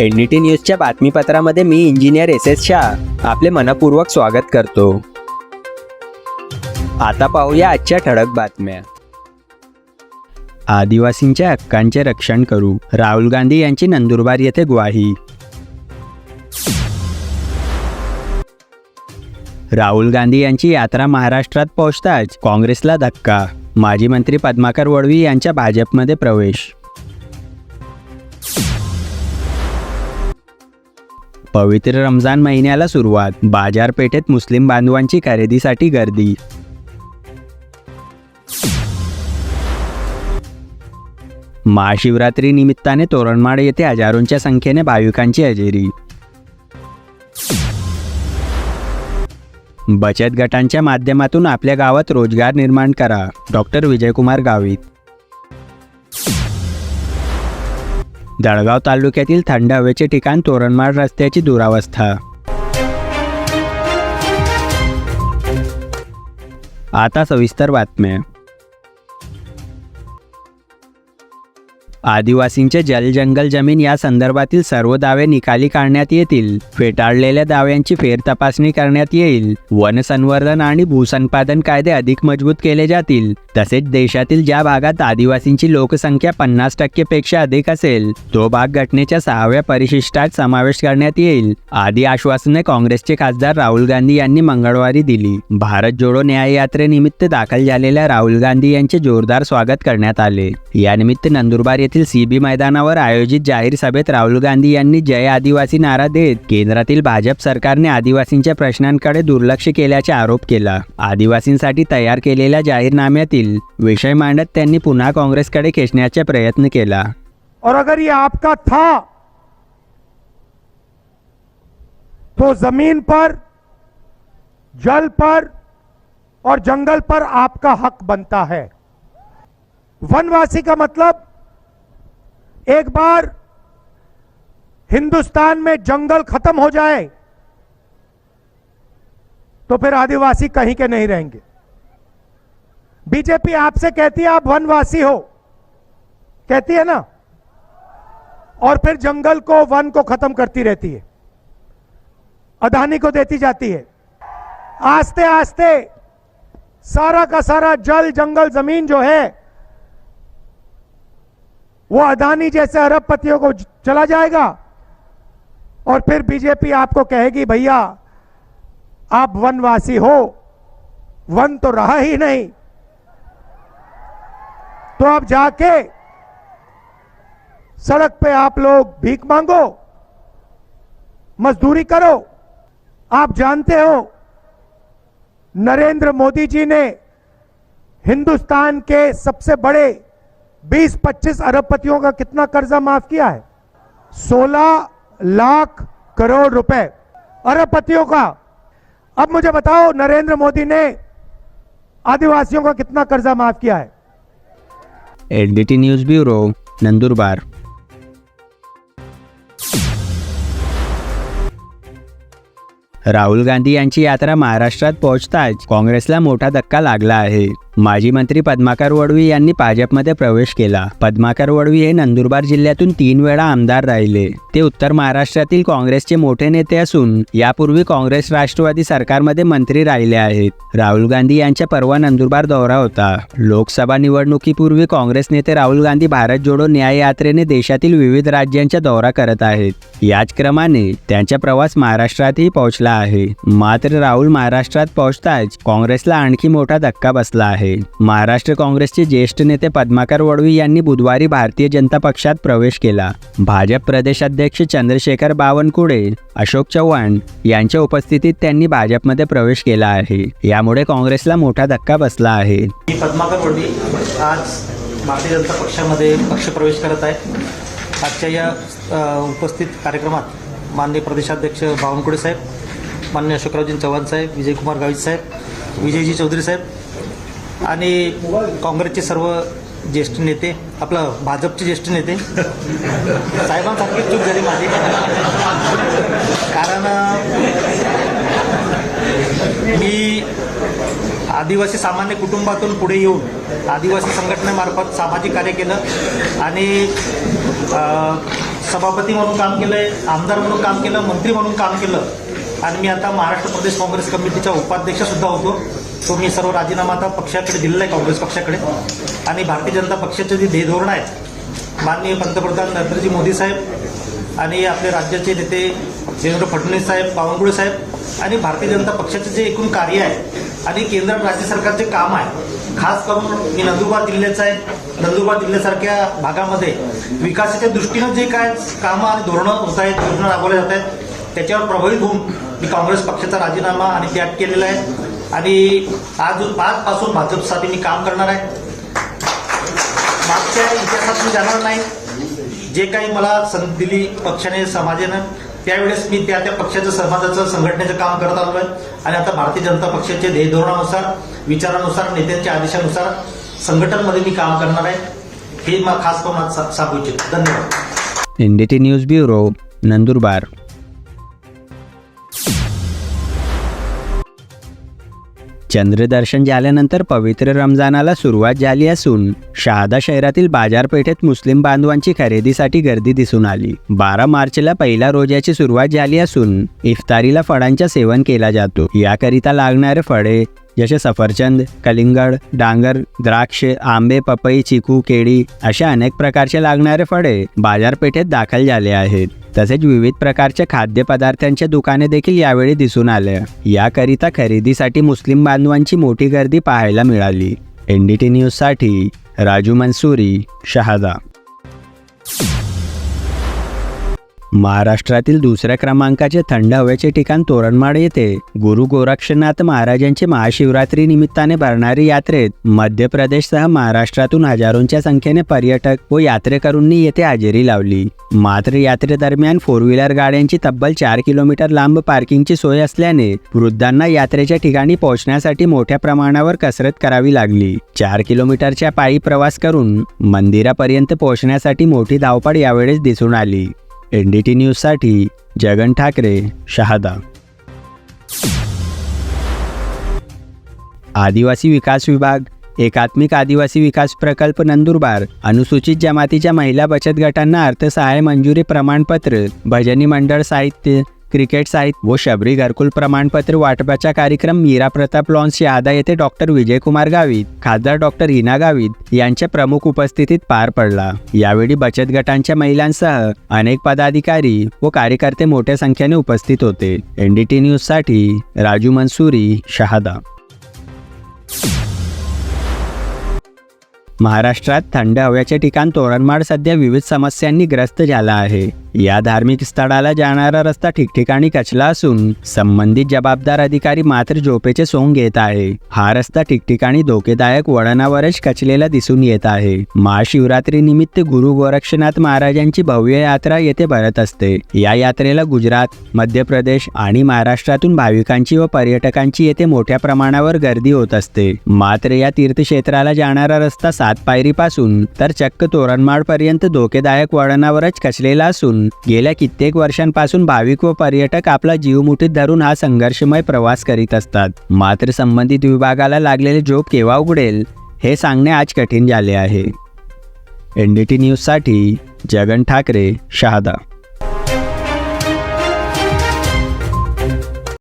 NDT न्यूजच्या बातमीपत्रामध्ये मी इंजिनियर एस एस शाह. आपले मनपूर्वक स्वागत करतो. आता पाहूया आजच्या ठळक बातम्या. आदिवासींच्या हक्कांचे रक्षण करू. राहुल गांधी यांची नंदुरबार येथे ग्वाही. राहुल गांधी यांची यात्रा महाराष्ट्रात पोहोचताच काँग्रेसला धक्का. माजी मंत्री पद्माकर वडवी यांच्या भाजपमध्ये प्रवेश. पवित्र रमजान महिन्याला सुरुवात. बाजारपेठेत मुस्लिम बांधवांची खरेदीसाठी गर्दी. महाशिवरात्री निमित्ताने तोरणमाळ येथे हजारोंच्या संख्येने भाविकांची हजेरी. बचत गटांच्या माध्यमातून आपल्या गावात रोजगार निर्माण करा. डॉक्टर विजयकुमार गावित. जळगाव तालुक्यातील थंड हवेचे ठिकाण तोरणमाळ रस्त्याची दुरावस्था. आता सविस्तर बातम्या. आदिवासींचे जल जंगल जमीन या संदर्भातील सर्व दावे निकाली काढण्यात येतील. फेटाळलेल्या दाव्यांची फेरतपासणी करण्यात येईल. वन संवर्धन आणि भूसंपादन कायदे अधिक मजबूत केले जातील. तसेच देशातील ज्या भागात आदिवासींची लोकसंख्या पन्नास टक्के पेक्षा अधिक असेल तो भाग घटनेच्या सहाव्या परिशिष्टात समावेश करण्यात येईल. आदी आश्वासने काँग्रेसचे खासदार राहुल गांधी यांनी मंगळवारी दिली. भारत जोडो न्याय यात्रेनिमित्त दाखल झालेल्या राहुल गांधी यांचे जोरदार स्वागत करण्यात आले. यानिमित्त नंदुरबार येथे येथील सीबी मैदानावर आयोजित जाहीर सभेत राहुल गांधी यांनी जय आदिवासी नारा देत केंद्रातील भाजप सरकारने आदिवासींच्या प्रश्नांकडे दुर्लक्ष केल्याचा आरोप केला. आदिवासींसाठी तयार केलेल्या जाहीरनाम्यातील विषय मांडत त्यांनी पुन्हा काँग्रेसकडे खेचण्याचा प्रयत्न केला. और अगर ये आपका था तो जमीन पर जल पर और जंगल पर आपका हक बनता है। वनवासी का मतलब एक बार हिंदुस्तान में जंगल खत्म हो जाए तो फिर आदिवासी कहीं के नहीं रहेंगे। बीजेपी आपसे कहती है, आप वनवासी हो। कहती है ना? और फिर जंगल को, वन को खत्म करती रहती है। अदानी को देती जाती है। आस्ते आस्ते सारा का सारा जल, जंगल, ज़मीन जो है वो अदानी जैसे अरबपतियों को चला जाएगा। और फिर बीजेपी आपको कहेगी, भैया, आप वनवासी हो, वन तो रहा ही नहीं। तो आप जाके सड़क पे आप लोग भीख मांगो, मजदूरी करो। आप जानते हो, नरेंद्र मोदी जी ने हिंदुस्तान के सबसे बड़े 20-25 अरबपतियों का कितना कर्जा माफ किया है? 16 लाख करोड़ रुपए अरबपतियों का। अब मुझे बताओ नरेंद्र मोदी ने आदिवासियों का कितना कर्जा माफ किया है? NDT D T news bureau Nandurbar. Rahul Gandhi यांची यात्रा महाराष्ट्रात पोहोचताच काँग्रेसला मोठा धक्का लागला आहे. माजी मंत्री पद्माकर वडवी यांनी भाजपमध्ये प्रवेश केला. पद्माकर वडवी हे नंदुरबार जिल्ह्यातून तीन वेळा आमदार राहिले. ते उत्तर महाराष्ट्रातील काँग्रेसचे मोठे नेते असून यापूर्वी काँग्रेस राष्ट्रवादी सरकारमध्ये मंत्री राहिले आहेत. राहुल गांधी यांच्या परवा नंदुरबार दौरा होता. लोकसभा निवडणुकीपूर्वी काँग्रेस नेते राहुल गांधी भारत जोडो न्याय यात्रेने देशातील विविध राज्यांचा दौरा करत आहेत. याच क्रमाने त्यांचा प्रवास महाराष्ट्रातही पोहोचला आहे. मात्र राहुल महाराष्ट्रात पोहोचताच काँग्रेसला आणखी मोठा धक्का बसला आहे. महाराष्ट्र काँग्रेसचे ज्येष्ठ नेते पद्माकर वडवी यांनी बुधवारी भारतीय जनता पक्षात प्रवेश केला. भाजप प्रदेशाध्यक्ष चंद्रशेखर बावनकुळे अशोक चव्हाण यांच्या उपस्थितीत त्यांनी भाजपमध्ये प्रवेश केला आहे. यामुळे काँग्रेसला मोठा धक्का बसला आहे. पद्माकर वडवी आज भारतीय जनता पक्षामध्ये पक्ष प्रवेश करत आहे. आजच्या या उपस्थित कार्यक्रमात माननीय प्रदेशाध्यक्ष बावनकुळे साहेब माननीय अशोकरावजी चव्हाण साहेब विजयकुमार गावित साहेब विजयजी चौधरी साहेब आणि काँग्रेसचे सर्व ज्येष्ठ नेते आपलं भाजपचे ज्येष्ठ नेते. साहेबांसारखी चूक झाली माझी. कारण मी आदिवासी सामान्य कुटुंबातून पुढे येऊन आदिवासी संघटनेमार्फत सामाजिक कार्य केलं आणि सभापती म्हणून काम केलं आहे आमदार म्हणून काम केलं मंत्री म्हणून काम केलं. आणि मी आता महाराष्ट्र प्रदेश काँग्रेस कमिटीचा उपाध्यक्षसुद्धा होतो. तो मी सर्व राजीनामा आता पक्षाकडे दिलेला आहे काँग्रेस पक्षाकडे. आणि भारतीय जनता पक्षाचे जे ध्येयधोरण आहेत माननीय पंतप्रधान नरेंद्रजी मोदी साहेब आणि आपले राज्याचे नेते देवेंद्र फडणवीस साहेब बावनकुळे साहेब आणि भारतीय जनता पक्षाचे जे एकूण कार्य आहे आणि केंद्र राज्य सरकारचे काम आहे खास करून मी नंदुरबार जिल्ह्याचं आहे नंदुरबार जिल्ह्यासारख्या भागामध्ये विकासाच्या दृष्टीनं जे काय कामं आणि धोरणं होत आहेत योजना राबवल्या जात आहेत त्याच्यावर प्रभावित होऊन मी काँग्रेस पक्षाचा राजीनामा आणि त्याग केलेला आहे. आणि आज आजपासून पासून भाजपसाठी मी काम करणार आहे. मागच्या इतिहासात मी जाणार नाही. जे काही मला संधी दिली पक्षाने समाजानं त्यावेळेस मी त्या त्या पक्षाचं समाजाचं संघटनेचं काम करत आलो आहे. आणि आता भारतीय जनता पक्षाचे ध्येय धोरणानुसार विचारानुसार नेत्यांच्या आदेशानुसार संघटनमध्ये मी काम करणार आहे. हे खास करून आज सांगू इच्छितो धन्यवाद. N D T news bureau Nandurbar. चंद्रदर्शन झाल्यानंतर पवित्र रमजानाला सुरुवात झाली असून शहादा शहरातील बाजारपेठेत मुस्लिम बांधवांची खरेदीसाठी गर्दी दिसून आली. बारा मार्चला पहिल्या रोजाची सुरुवात झाली असून इफ्तारीला फळांच्या सेवन केला जातो. याकरिता लागणारे फळे जसे सफरचंद कलिंगड डांगर द्राक्ष आंबे पपई चिकू केळी अशा अनेक प्रकारचे लागणारे फळे बाजारपेठेत दाखल झाले आहेत. तसेच विविध प्रकारच्या खाद्यपदार्थांच्या दुकाने देखील यावेळी दिसून आल्या याकरिता खरेदीसाठी मुस्लिम बांधवांची मोठी गर्दी पाहायला मिळाली. एन डी टी न्यूजसाठी राजू मंसुरी शहादा. महाराष्ट्रातील दुसऱ्या क्रमांकाचे थंड हवेचे ठिकाण तोरणमाड येथे गुरु गोरक्षनाथ महाराजांची महाशिवरात्री निमित्ताने भरणारी यात्रेत मध्य प्रदेशसह महाराष्ट्रातून हजारोंच्या संख्येने पर्यटक व यात्रेकरूंनी येथे हजेरी लावली. मात्र यात्रेदरम्यान फोर व्हीलर गाड्यांची तब्बल चार किलोमीटर लांब पार्किंगची सोय असल्याने वृद्धांना यात्रेच्या ठिकाणी पोहोचण्यासाठी मोठ्या प्रमाणावर कसरत करावी लागली. चार किलोमीटरच्या पायी प्रवास करून मंदिरापर्यंत पोहोचण्यासाठी मोठी धावपळ यावेळेस दिसून आली. एन डी टी न्यूजसाठी जगन ठाकरे शहादा. आदिवासी विकास विभाग एकात्मिक आदिवासी विकास प्रकल्प नंदुरबार अनुसूचित जमातीच्या महिला बचत गटांना अर्थसहाय्य मंजुरी प्रमाणपत्र भजनी मंडळ साहित्य क्रिकेट साहित्य व शबरी घरकुल प्रमाणपत्र वाटपाचा कार्यक्रम मीरा प्रताप लॉन्स शहादा येथे डॉक्टर विजयकुमार गावित खासदार डॉक्टर हिना गावित यांच्या प्रमुख उपस्थितीत पार पडला. यावेळी बचत गटांच्या महिलांसह अनेक पदाधिकारी व कार्यकर्ते मोठ्या संख्येने उपस्थित होते. एन डी टी न्यूजसाठी राजू मनसुरी शहादा. महाराष्ट्रात थंड हवेचे ठिकाण तोरणमाळ सध्या विविध समस्यांनी ग्रस्त झाला आहे. या धार्मिक स्थळाला जाणारा रस्ता ठिकठिकाणी कचला असून संबंधित जबाबदार अधिकारी मात्र झोपेचे सोंग घेत आहे. हा रस्ता ठिकठिकाणी धोकेदायक वळणावरच कचलेला दिसून येत आहे. महाशिवरात्री निमित्त गुरु गोरक्षनाथ महाराजांची भव्य यात्रा येथे भरत असते. या यात्रेला गुजरात मध्य प्रदेश आणि महाराष्ट्रातून भाविकांची व पर्यटकांची येथे मोठ्या प्रमाणावर गर्दी होत असते. मात्र या तीर्थक्षेत्राला जाणारा रस्ता सात पायरीपासून तर चक्क तोरणमाळ पर्यंत धोकेदायक वळणावरच कचलेला असून असून गेल्या कित्येक वर्षांपासून भाविक व पर्यटक आपला जीव मुठीत धरून हा संघर्षमय प्रवास करीत असतात. मात्र संबंधित विभागाला लागलेले जोप केव्हा उघडेल हे सांगणे आज कठीण झाले आहे. एन डी टी न्यूजसाठी जगन ठाकरे शहादा.